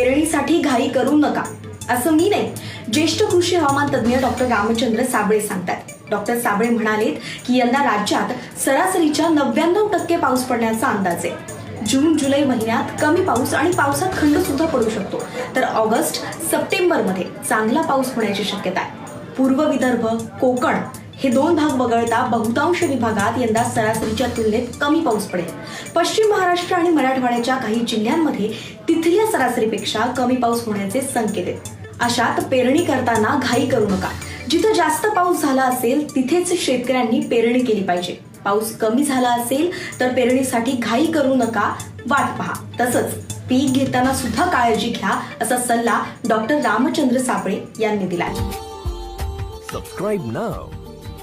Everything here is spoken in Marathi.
पेरणीसाठी घाई करू नका. असं मी नाही. ज्येष्ठ कृषी हवामान तज्ज्ञ डॉक्टर रामचंद्र साबळे सांगतात. डॉक्टर साबळे म्हणालेत की यंदा राज्यात सरासरीच्या नव्याण्णव टक्के पाऊस पडण्याचा अंदाज आहे. जून जुलै महिन्यात कमी पाऊस आणि पावसात खंड सुद्धा पडू शकतो. तर ऑगस्ट सप्टेंबरमध्ये चांगला पाऊस होण्याची शक्यता आहे. पूर्व विदर्भ कोकण हे दोन भाग वगळता बहुतांश विभागात यंदा सरासरीच्या तुलनेत कमी पाऊस पडेल. पश्चिम महाराष्ट्र आणि मराठवाड्याच्या काही जिल्ह्यांमध्ये तिथल्या सरासरीपेक्षा कमी पाऊस होण्याचे संकेत आहेत. अशात पेरणी करताना घाई करू नका. जिथं जास्त पाऊस झाला असेल तिथेच शेतकऱ्यांनी पेरणी केली पाहिजे. पाऊस कमी झाला असेल तर पेरणीसाठी घाई करू नका वाट पहा. तसंच पीक घेताना सुद्धा काळजी घ्या असा सल्ला डॉक्टर रामचंद्र साबळे यांनी दिला subscribe now